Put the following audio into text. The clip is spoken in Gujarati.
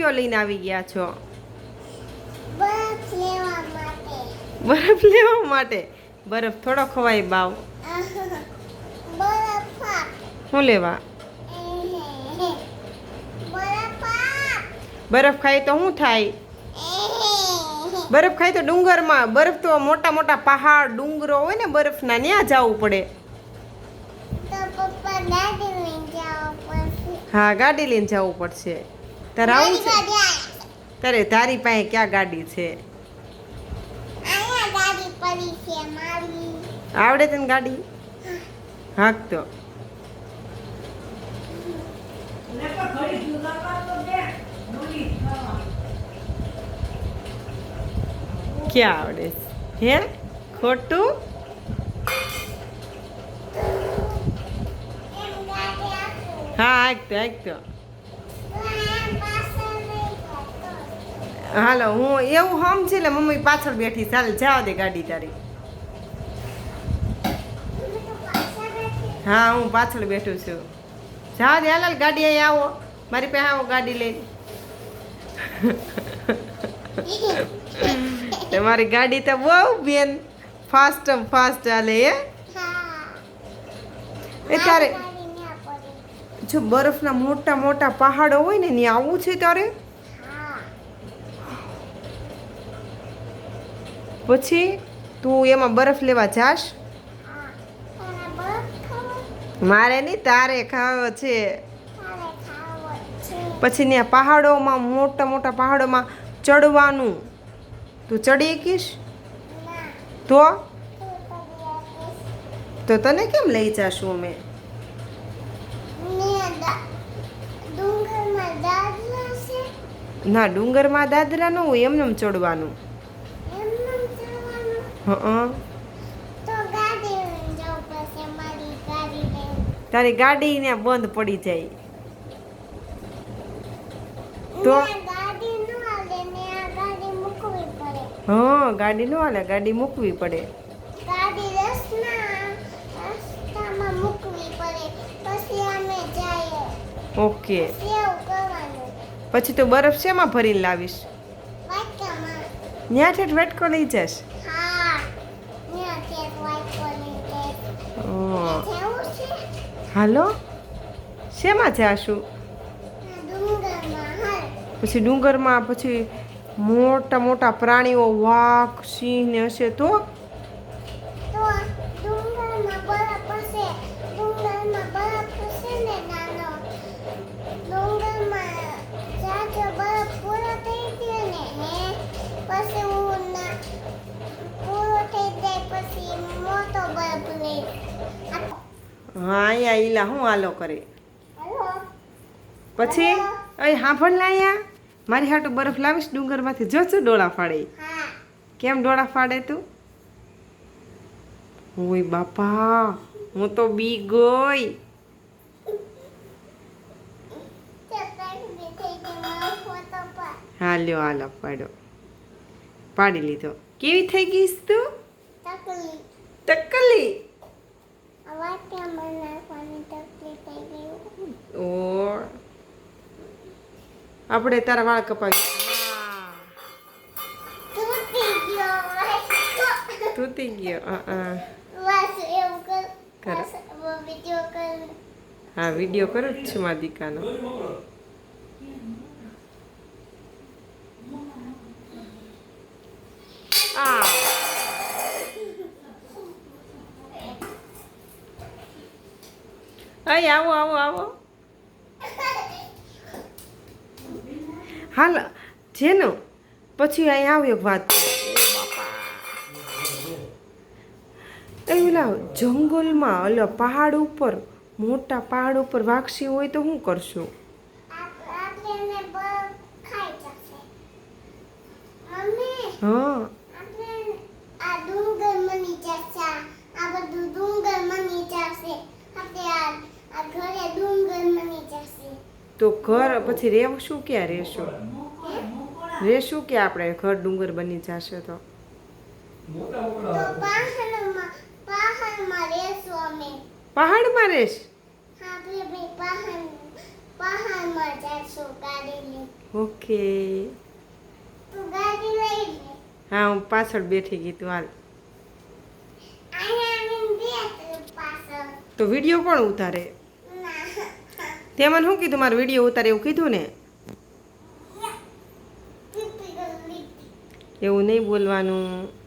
કયો લઈને આવી ગયા છો? બરફ લેવા માટે. બરફ થોડો ખવાય બાવ. શું લેવા? બરફ ખાય તો શું થાય? બરફ ખાય તો ડુંગરમાં. બરફ તો મોટા મોટા પહાડ ડુંગરો હોય ને બરફના ત્યાં જવું પડે. હા ગાડી લઈને જવું પડશે. તારે આવું છે? તારે તારી પાસે ક્યાં ગાડી છે? આવડે તને ગાડી? હાક તો. ક્યાં આવડે? હે? ખોટું? હા હાક તો હાક તો તો એમ પાછળ લઈ જતો હાલો હું એવું હમ છે ને મમ્મી પાછળ બેઠી ચાલ જવા દે ગાડી તારી. હા હું પાછળ બેઠું છું. જવા દે હાલ ગાડી અહીં આવો. મારી પાસે આવો ગાડી લઈને. તમારી ગાડી તો બહુ બેન ફાસ્ટ ફાસ્ટ ચાલે હે? એ તારે જો બરફના મોટા મોટા પહાડો હોય ને ત્યાં આવવું છે તારે હા પછી તું એમાં બરફ લેવા જાશ? મારે નહીં તારે ખાવો છે. પછી ત્યાં પહાડોમાં મોટા મોટા પહાડોમાં ચડવાનું. તું ચડી શકીશ? તો? તું તને કેમ લઈ જાશું અમે? ના ડુંગરમાં દાદરા ન હોય એમને ચડવાનું એમનેમ જવાનું હં તો ગાડી લઈને જવું પડશે મારી ગાડી લઈને તારી ગાડી ને બંધ પડી જાય. તો? હા ગાડી ન હાલે ગાડી મૂકવી પડે. ઓકે. પછી તો બરફ શેમાં ભરીને લાવીશ? ત્યાં ઠેઠ વેટકો લઈ જશ હા ત્યાં ક્યાંક વાક્યની કે ઓહ. જેવું છે હાલો? શેમાં જાશું આશુ? પછી ડુંગરમાં, પછી મોટા મોટા પ્રાણીઓ, વાઘ, સિંહ ને હશે તો ડુંગરમાં બરફ હશે ડુંગરમાં બરફ હશે ને નાનો ડુંગરમાં જાજો બરફ પૂરો થઈ ગયો ને હે પછી હું ના પૂરો થઈ જાય પછી મોટો બરફ લઈ હા અહીંયા ઈલા હું આલો કરે. પછી? અહીં હાંભળ લાયા મારી હાટું બરફ લાવીશ ડુંગરમાંથી. જો ડોળા ફાડે. કેમ ડોળા ફાડે તું? ઓય બાપા હું તો બી ગઈ. તે પેટ બી થઈ ગઈ મારો ફોટો પર હા લ્યો હાલો પાડો. પાડી લીધો. કેવી થઈ ગઈશ તું? તકલી. ટક્કલી વાક્યમાં નાખવાની તકલીફ થઈ ગઈ ઓ. આપણે તારા વાળ કપાવી. તૂટી ગયો હા વીડિયો કરું જ છું મારા દીકાનો અહીં આવો આવો આવો. હાલ જેનો પછી અહીં આવ્યો વાત. એ ઓલા જંગલમાં ઓલા પહાડ ઉપર મોટા પહાડ ઉપર વાક્ષી હોય તો શું કરશું? હા આપણે આ ડુંગર મની જશે આ બધું ડુંગર મની જશે આપણે આ આ ઘરે ડુંગર મની જશે તો ઘર પછી રહેશું ક્યાં રહેશું? રહેશું કે આપણે? ઘર ડુંગર બની જશે તો. પહાડમાં રહેશું ઓકે. હા હું પાછળ બેઠી ગઈ તું હાલ. તું વીડિયો કોણ ઉતારે? તે મને શું કીધું? મારો વીડિયો ઉતારે એવું કીધું ને? એવું નહીં બોલવાનું.